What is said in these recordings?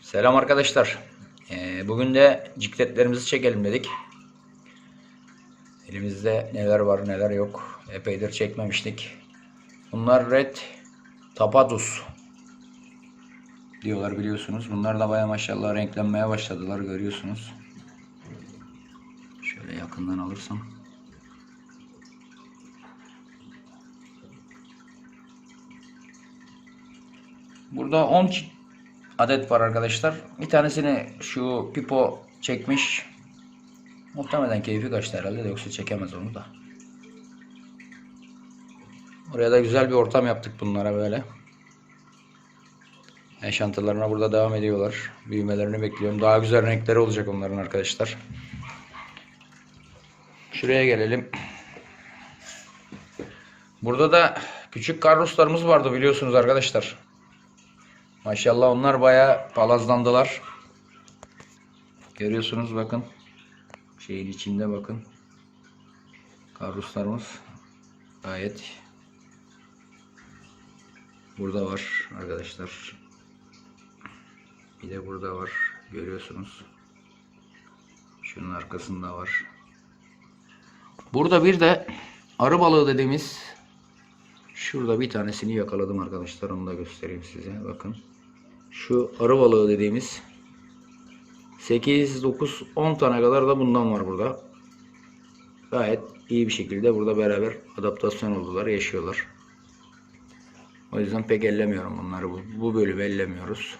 Selam arkadaşlar. Ee, bugün de cikletlerimizi çekelim dedik. Elimizde neler var neler yok. Epeydir çekmemiştik. Bunlar Red Tapatus diyorlar biliyorsunuz. Bunlar da baya maşallah renklenmeye başladılar görüyorsunuz. Şöyle yakından alırsam. Burada 10 çi- adet var arkadaşlar. Bir tanesini şu Pipo çekmiş. Muhtemelen keyfi kaçtı herhalde de yoksa çekemez onu da. Oraya da güzel bir ortam yaptık bunlara böyle. Yaşantılarına burada devam ediyorlar. Büyümelerini bekliyorum. Daha güzel renkleri olacak onların arkadaşlar. Şuraya gelelim. Burada da küçük karloslarımız vardı biliyorsunuz arkadaşlar. Maşallah onlar bayağı palazlandılar. Görüyorsunuz bakın. Şeyin içinde bakın. Karuslarımız gayet burada var arkadaşlar. Bir de burada var. Görüyorsunuz. Şunun arkasında var. Burada bir de arı balığı dediğimiz şurada bir tanesini yakaladım arkadaşlar. Onu da göstereyim size. Bakın. Şu arı balığı dediğimiz 8, 9, 10 tane kadar da bundan var burada. Gayet iyi bir şekilde burada beraber adaptasyon oldular, yaşıyorlar. O yüzden pek ellemiyorum bunları. Bu, bu bölümü ellemiyoruz.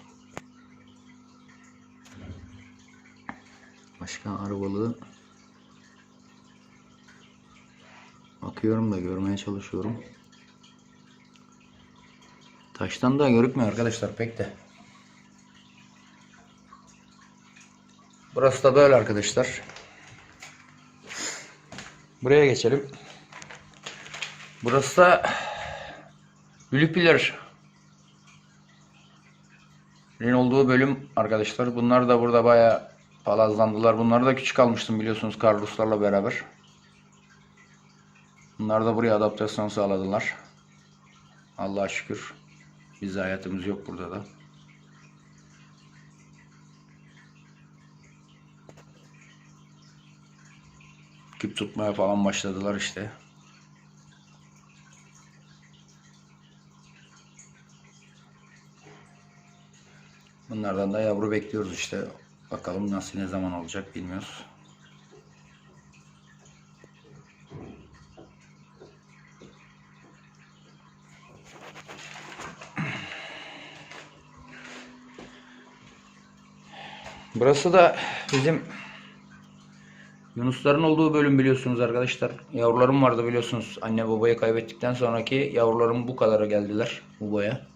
Başka arı balığı bakıyorum da görmeye çalışıyorum. Taştan da görükmüyor arkadaşlar pek de. Burası da böyle arkadaşlar. Buraya geçelim. Burası da Lüpiler olduğu bölüm arkadaşlar. Bunlar da burada bayağı palazlandılar. Bunları da küçük almıştım biliyorsunuz Carlos'larla beraber. Bunlar da buraya adaptasyon sağladılar. Allah'a şükür. Biz hayatımız yok burada da. Küp tutmaya falan başladılar işte. Bunlardan da yavru bekliyoruz işte. Bakalım nasıl ne zaman olacak bilmiyoruz. Burası da bizim Yunusların olduğu bölüm biliyorsunuz arkadaşlar. Yavrularım vardı biliyorsunuz. Anne babayı kaybettikten sonraki yavrularım bu kadara geldiler bu boya.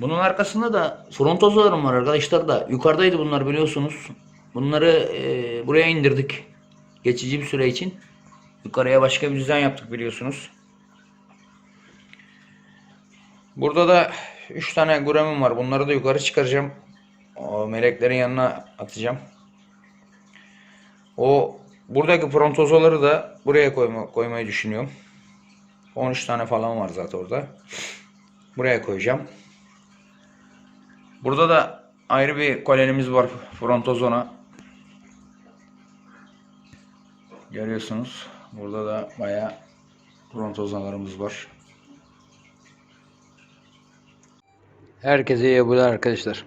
Bunun arkasında da frontozalarım var arkadaşlar da. Yukarıdaydı bunlar biliyorsunuz. Bunları e, buraya indirdik. Geçici bir süre için. Yukarıya başka bir düzen yaptık biliyorsunuz. Burada da 3 tane guremim var. Bunları da yukarı çıkaracağım. O meleklerin yanına atacağım. O buradaki frontozoları da buraya koyma, koymayı düşünüyorum. 13 tane falan var zaten orada. Buraya koyacağım. Burada da ayrı bir kolonimiz var frontozona. Görüyorsunuz. Burada da bayağı frontozonalarımız var. Herkese iyi yavrular arkadaşlar.